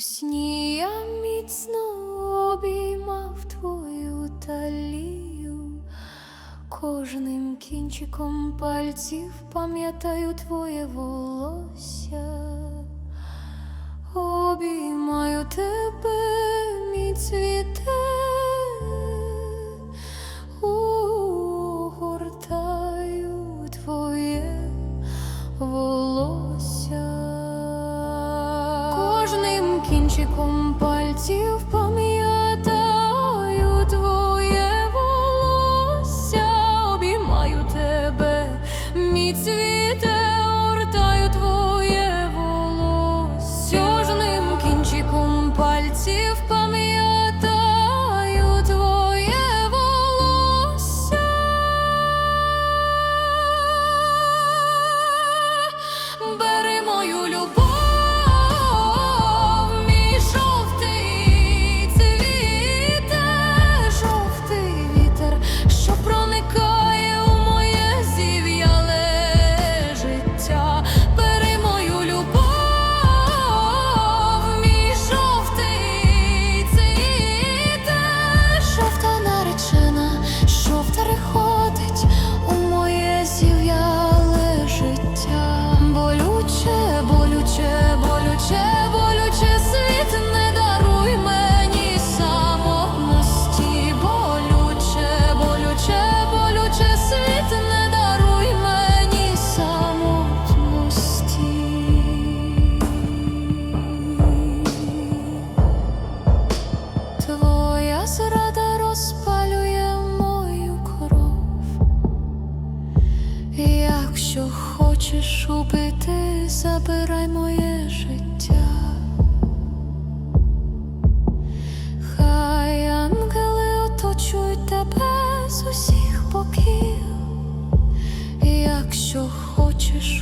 сні я міцно обіймав твою талію, кожним кінчиком пальців пам'ятаю твоє волосся, обіймаю тебе, мій цвіте.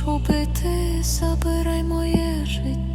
загубити, забирай моє життя.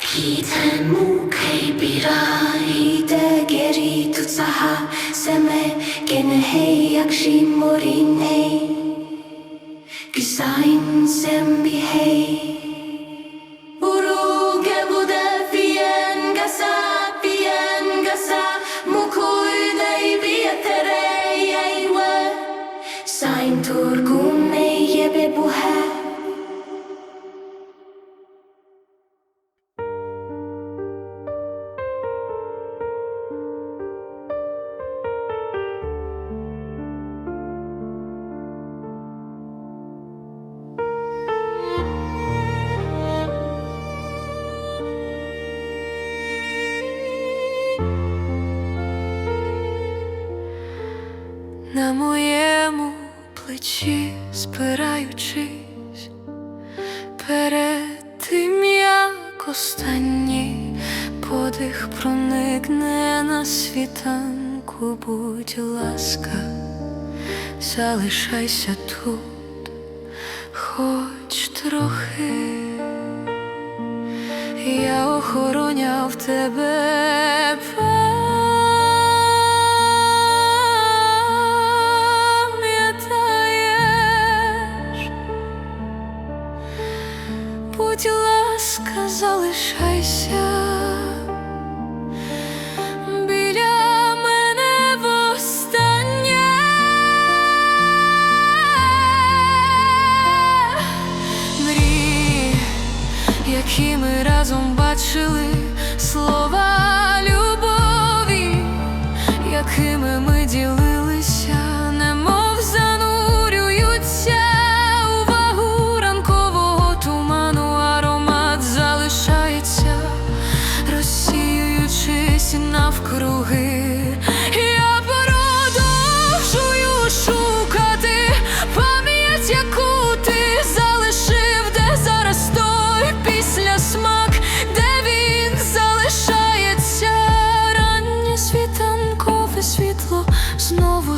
Hiden mukay bira hide geri tutsaha seme gene hey yakşi morine. Güsain sem bi hey. ласка, залишайся тут.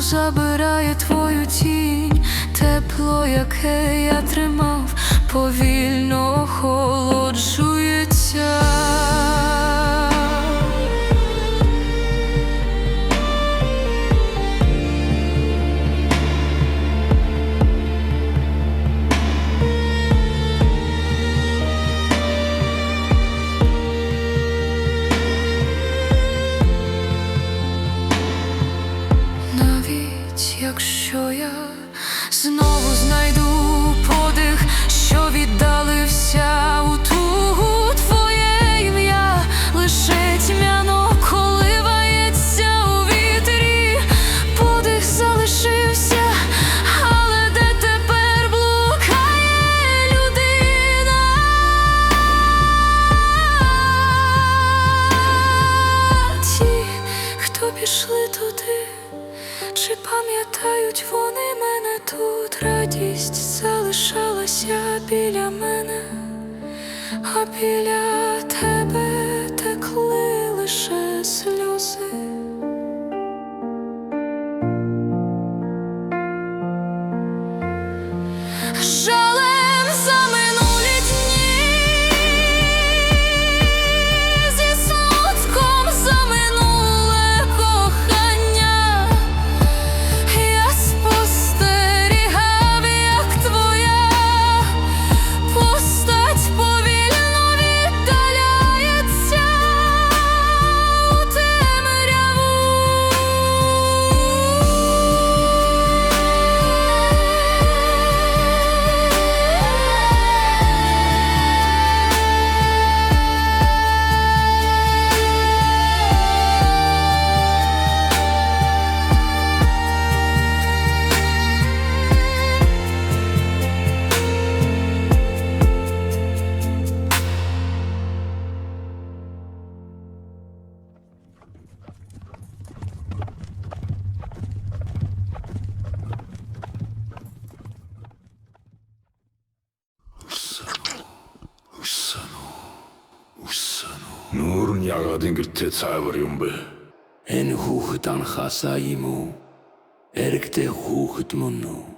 забирає твою тінь, тепло, яке я тримав, повільно охолоджується. біля. цаавар юм бэ? Энэ хүүхэд анхаасаа юм уу? Эрэгтэй хүүхэд мөн үү?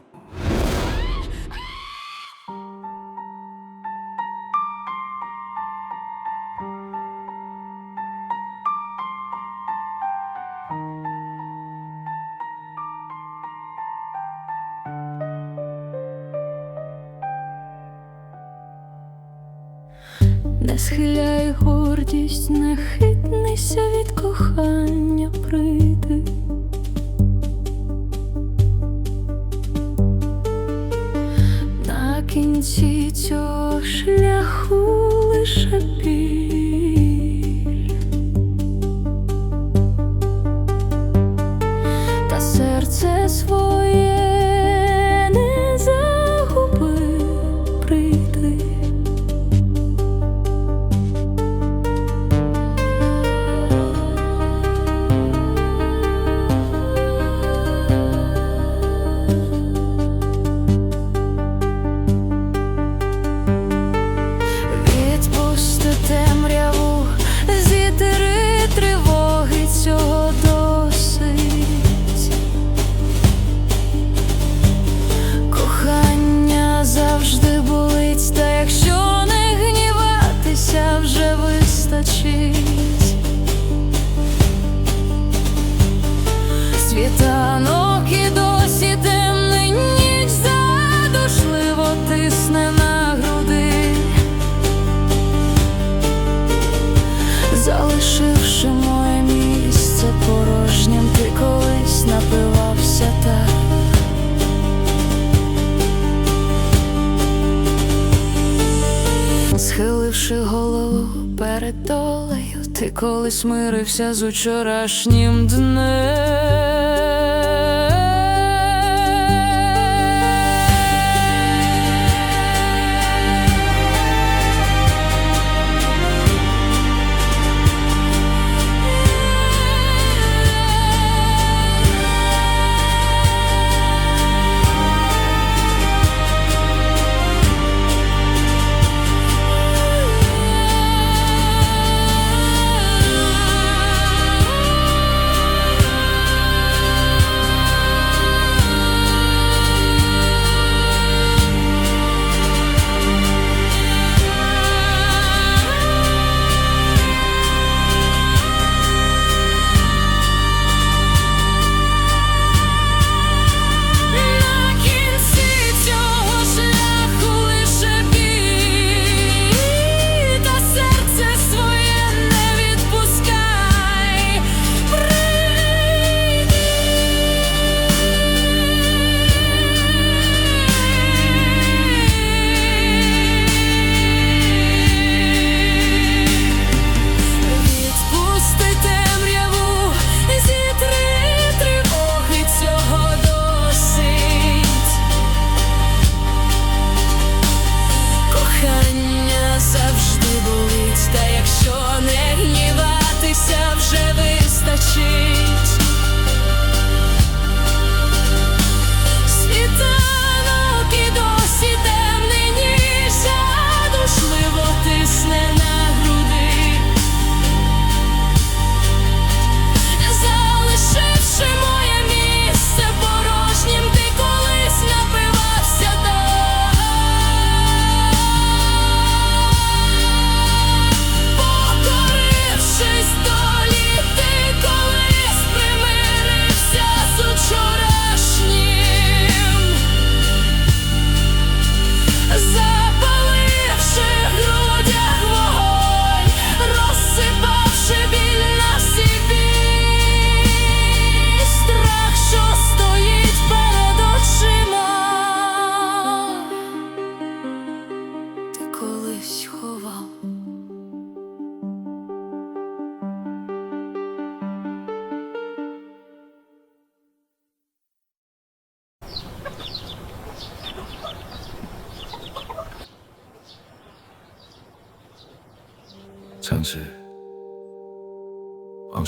Колись мирився з учорашнім днем.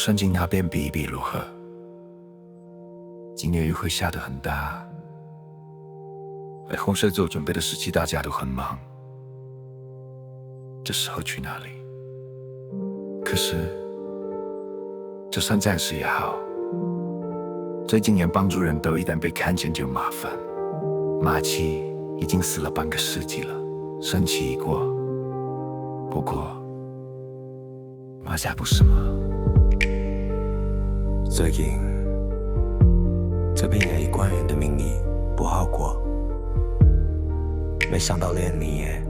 往圣经那边比一比如何？今年雨会下得很大，为红色做准备的时期，大家都很忙。这时候去哪里？可是，就算暂时也好。最近连帮助人都一旦被看见就麻烦。马奇已经死了半个世纪了，生期已过。不过，马甲不是吗？最近这边也以官员的名义不好过，没想到连你也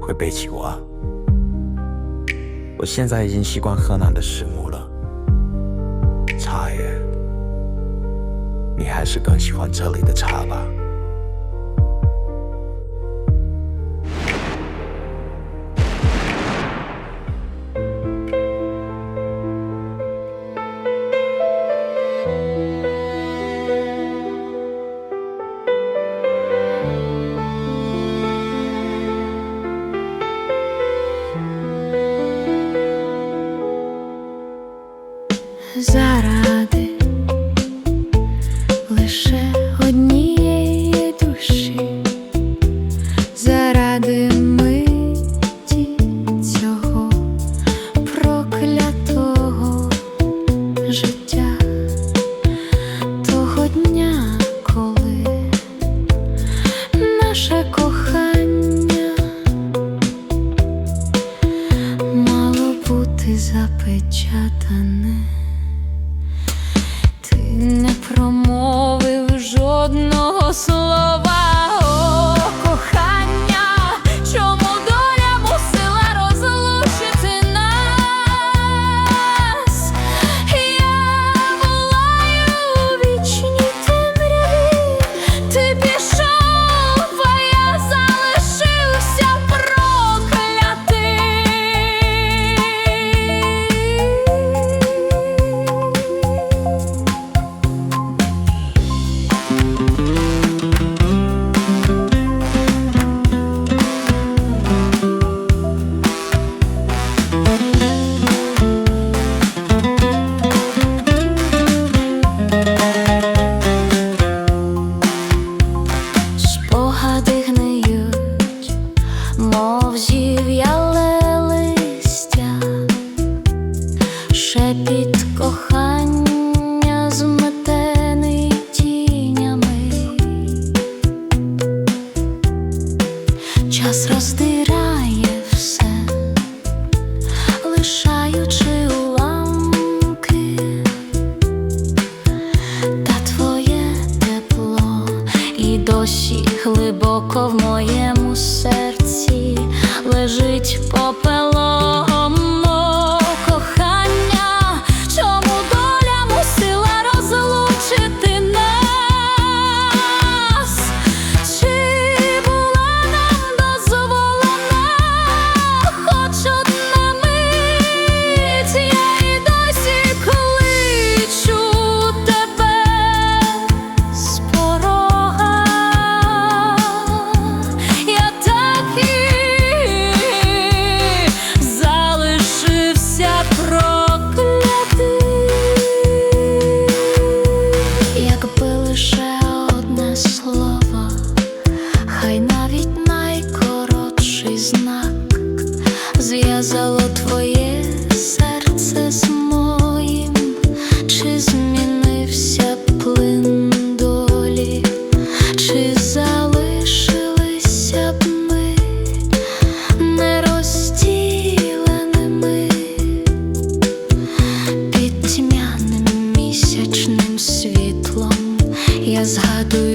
会背起我。我现在已经习惯河南的食物了，茶叶，你还是更喜欢这里的茶吧。Sadu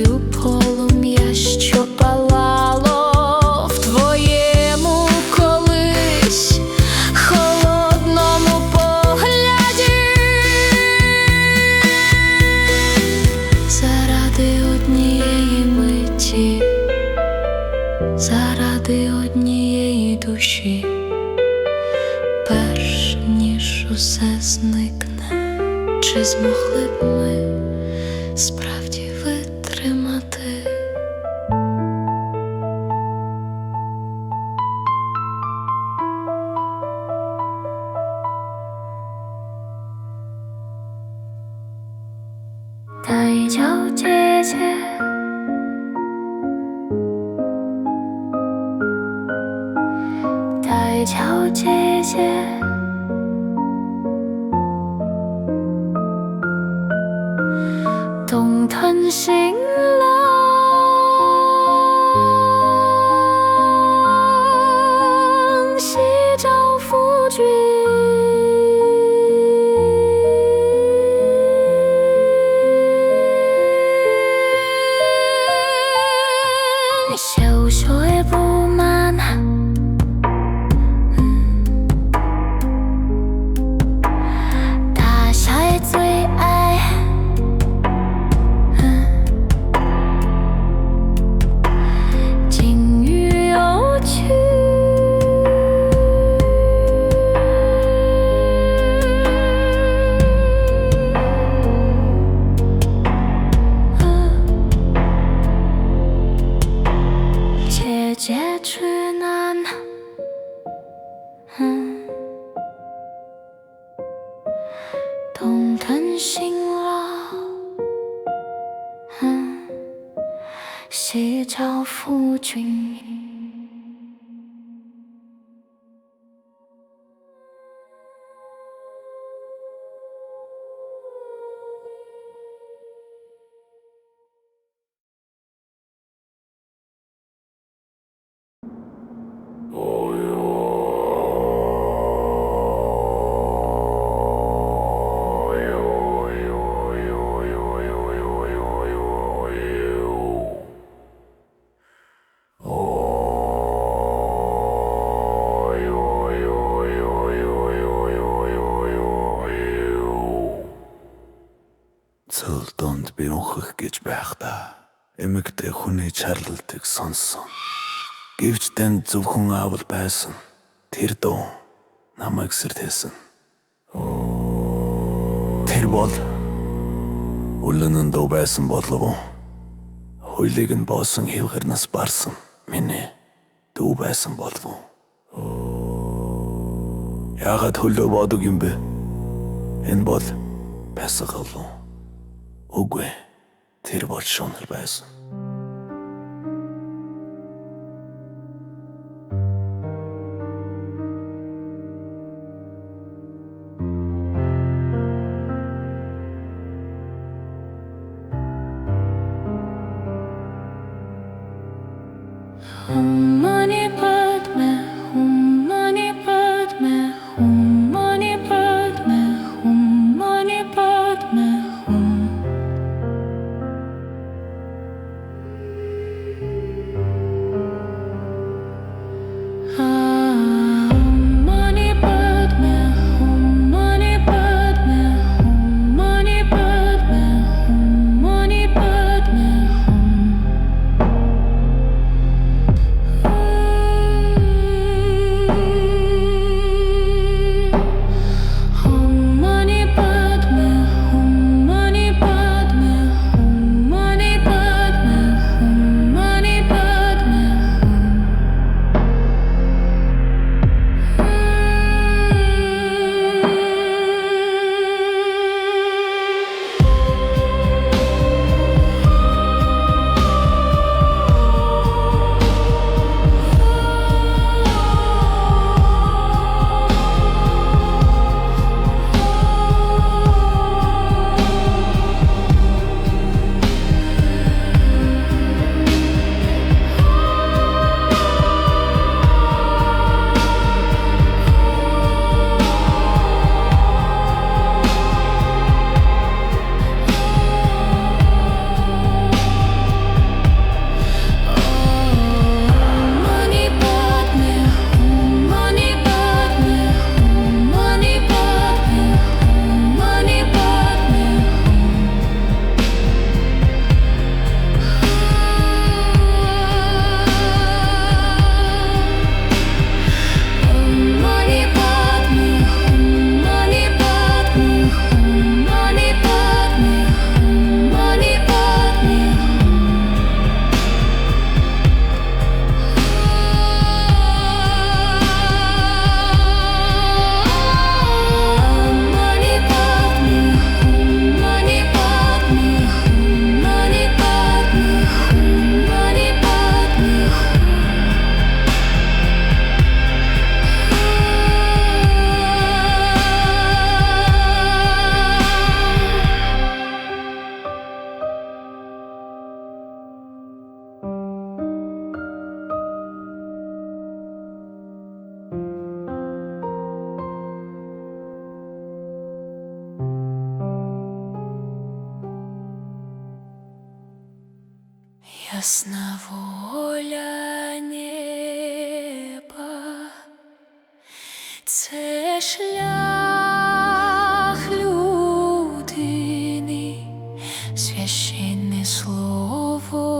小姐姐。хүний чарлалтыг сонссон. Гэвч тань зөвхөн аавал байсан. Тэр дуу намайг сэрдээсэн. Тэр бол үлэнэн дуу байсан болов уу? Хуйлыг нь боосон хөвгөрнөөс барсан. Миний дүү байсан болов уу? Яагаад хөлөө бодог юм бэ? Энэ бол пясаг болов уу? Үгүй. Тэр бол шунал байсан. Ясна воля неба, це шлях людини, священне слово